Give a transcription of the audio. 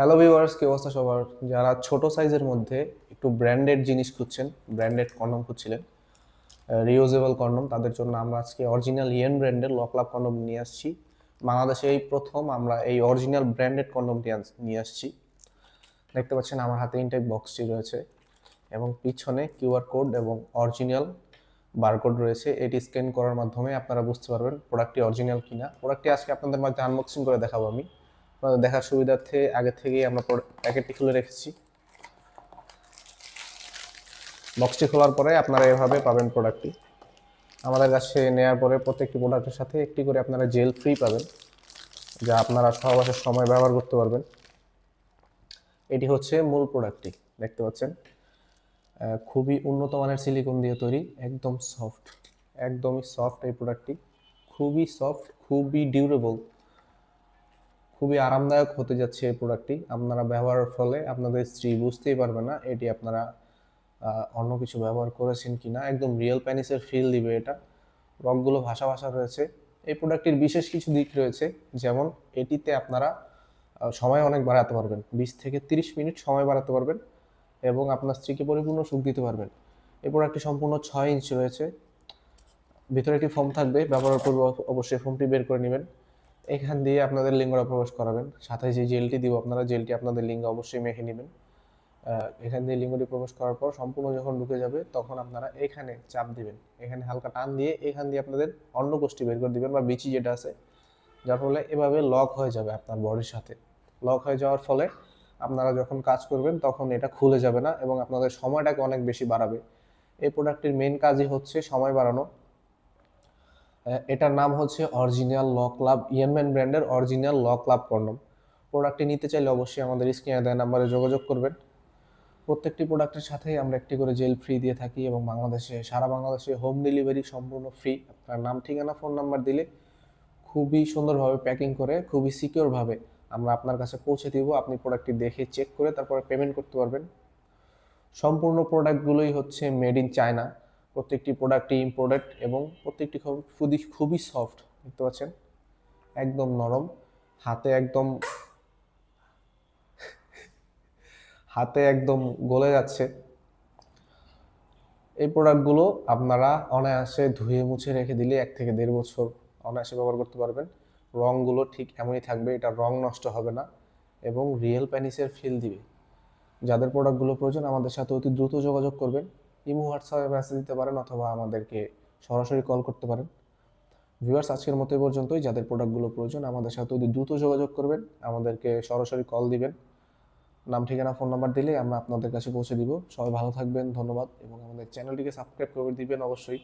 Hello viewers কি অবস্থা সবার? যারা ছোট সাইজের মধ্যে একটু ব্র্যান্ডেড জিনিস খুঁজছেন ব্র্যান্ডেড কন্ডম খুঁজছিলেন রিউজেবল কন্ডম তাদের জন্য আমরা আজকে অরিজিনাল ইয়েন ব্র্যান্ডের লকলাপ কন্ডম নিয়ে আসছি। বাংলাদেশে এই প্রথম আমরা এই অরিজিনাল ব্র্যান্ডেড কন্ডমটি আনস- নিয়ে আসছি। দেখতে পাচ্ছেন আমার হাতে ইনটেক বক্সটি রয়েছে এবং পিছনে কিউআর কোড এবং অরিজিনাল বারকোড রয়েছে। এটি স্ক্যান করার মাধ্যমে আপনারা বুঝতে পারবেন প্রোডাক্টটি অরিজিনাল কিনা। প্রোডাক্টটি আজকে আপনাদের মাঝে আনবক্সিং করে দেখাবো আমি। দেখার সুবিধার্থে আগে থেকেই আমরা প্যাকেটটি খুলে রেখেছি। বক্সটি খোলার পরে আপনারা এভাবে পাবেন প্রোডাক্টটি আমাদের কাছে নেওয়ার পরে প্রত্যেকটি প্রোডাক্টের সাথে একটি করে আপনারা জেল ফ্রি পাবেন, যা আপনারা সহবাসের সময় ব্যবহার করতে পারবেন। এটি হচ্ছে মূল প্রোডাক্টটি দেখতে পাচ্ছেন। খুবই উন্নত মানের সিলিকন দিয়ে তৈরি, একদম সফট একদমই সফট এই প্রোডাক্টটি খুবই সফট খুবই ডিউরেবল খুবই আরামদায়ক হতে যাচ্ছে এই প্রোডাক্টটি আপনারা ব্যবহারের ফলে আপনাদের স্ত্রী বুঝতেই পারবে না এটি আপনারা অন্য কিছু ব্যবহার করেছেন কি না একদম রিয়েল প্যানিসের ফিল দিবে এটা। রকগুলো ভাষা ভাষা রয়েছে। এই প্রোডাক্টটির বিশেষ কিছু দিক রয়েছে। যেমন এটিতে আপনারা সময় অনেক বাড়াতে পারবেন। বিশ থেকে তিরিশ মিনিট সময় বাড়াতে পারবেন এবং আপনার স্ত্রীকে পরিপূর্ণ সুখ দিতে পারবেন। এই প্রোডাক্টটি সম্পূর্ণ ছয় ইঞ্চ রয়েছে। ভিতরে একটি ফোম থাকবে। ব্যবহার পূর্বে অব- অবশ্যই ফোমটি বের করে নেবেন। এখান দিয়ে আপনাদের লিঙ্গরা প্রবেশ করাবেন। সাথে যে জেলটি দিব আপনারা, জেলটি আপনাদের লিঙ্গে অবশ্যই মেখে নেবেন। এখান দিয়ে লিঙ্গটি প্রবেশ করার পর সম্পূর্ণ যখন ঢুকে যাবে, তখন আপনারা এখানে চাপ দিবেন। এখানে হালকা টান দিয়ে এখান দিয়ে আপনাদের অন্য গোষ্ঠী বের করে দিবেন বা বিচি যেটা আছে, যার ফলে এভাবে লক হয়ে যাবে আপনার বডির সাথে। লক হয়ে যাওয়ার ফলে আপনারা যখন কাজ করবেন, তখন এটা খুলে যাবে না এবং আপনাদের সময়টাকে অনেক বেশি বাড়াবে। এই প্রোডাক্টটির মেন কাজই হচ্ছে সময় বাড়ানো। এটার নাম হচ্ছে অরিজিনাল ল ক্লাব ইয়েনম্যান ব্র্যান্ডের অরিজিনাল ল ক্লাব কন্ডম। প্রোডাক্টটি নিতে চাইলে অবশ্যই আমাদের স্ক্রিনে দেওয়া নাম্বারে যোগাযোগ করবেন। প্রত্যেকটি প্রোডাক্টের সাথেই আমরা একটি করে জেল ফ্রি দিয়ে থাকি এবং বাংলাদেশে, সারা বাংলাদেশে হোম ডেলিভারি সম্পূর্ণ ফ্রি আপনার নাম, ঠিকানা ফোন নাম্বার দিলে খুবই সুন্দরভাবে প্যাকিং করে, খুবই সিকিউরভাবে আমরা আপনার কাছে পৌঁছে দিব। আপনি প্রোডাক্টটি দেখে চেক করে তারপরে পেমেন্ট করতে পারবেন। সম্পূর্ণ প্রোডাক্টগুলোই হচ্ছে মেড ইন চায়না প্রত্যেকটি প্রোডাক্টই ইম্পোর্টেড এবং প্রত্যেকটি খুব- খুবই খুবই সফট দেখতে পাচ্ছেন? একদম নরম, হাতে একদম হাতে একদম গলে যাচ্ছে। এই প্রোডাক্টগুলো আপনারা অনায়াসে ধুয়ে মুছে রেখে দিলে এক থেকে দেড় বছর অনায়াসে ব্যবহার করতে পারবেন। রঙগুলো ঠিক এমনই থাকবে, এটা রং নষ্ট হবে না এবং রিয়েল প্যানিসের ফিল দিবে। যাদের প্রোডাক্টগুলো প্রয়োজন, আমাদের সাথে অতি দ্রুত যোগাযোগ করবেন। ইমো হোয়াটসঅ্যাপে মেসেজ দিতে পারেন অথবা আমাদেরকে সরাসরি কল করতে পারেন। ভিউয়ার্স আজকের মতো পর্যন্তই। যাদের প্রোডাক্টগুলো প্রয়োজন, আমাদের সাথে অতি দ্রুত যোগাযোগ করবেন। আমাদেরকে সরাসরি কল দিবেন। নাম, ঠিকানা ফোন নাম্বার দিলে আমরা আপনাদের কাছে পৌঁছে দিব। সবাই ভালো থাকবেন, ধন্যবাদ। এবং আমাদের চ্যানেলটিকে সাবস্ক্রাইব করে দিবেন অবশ্যই।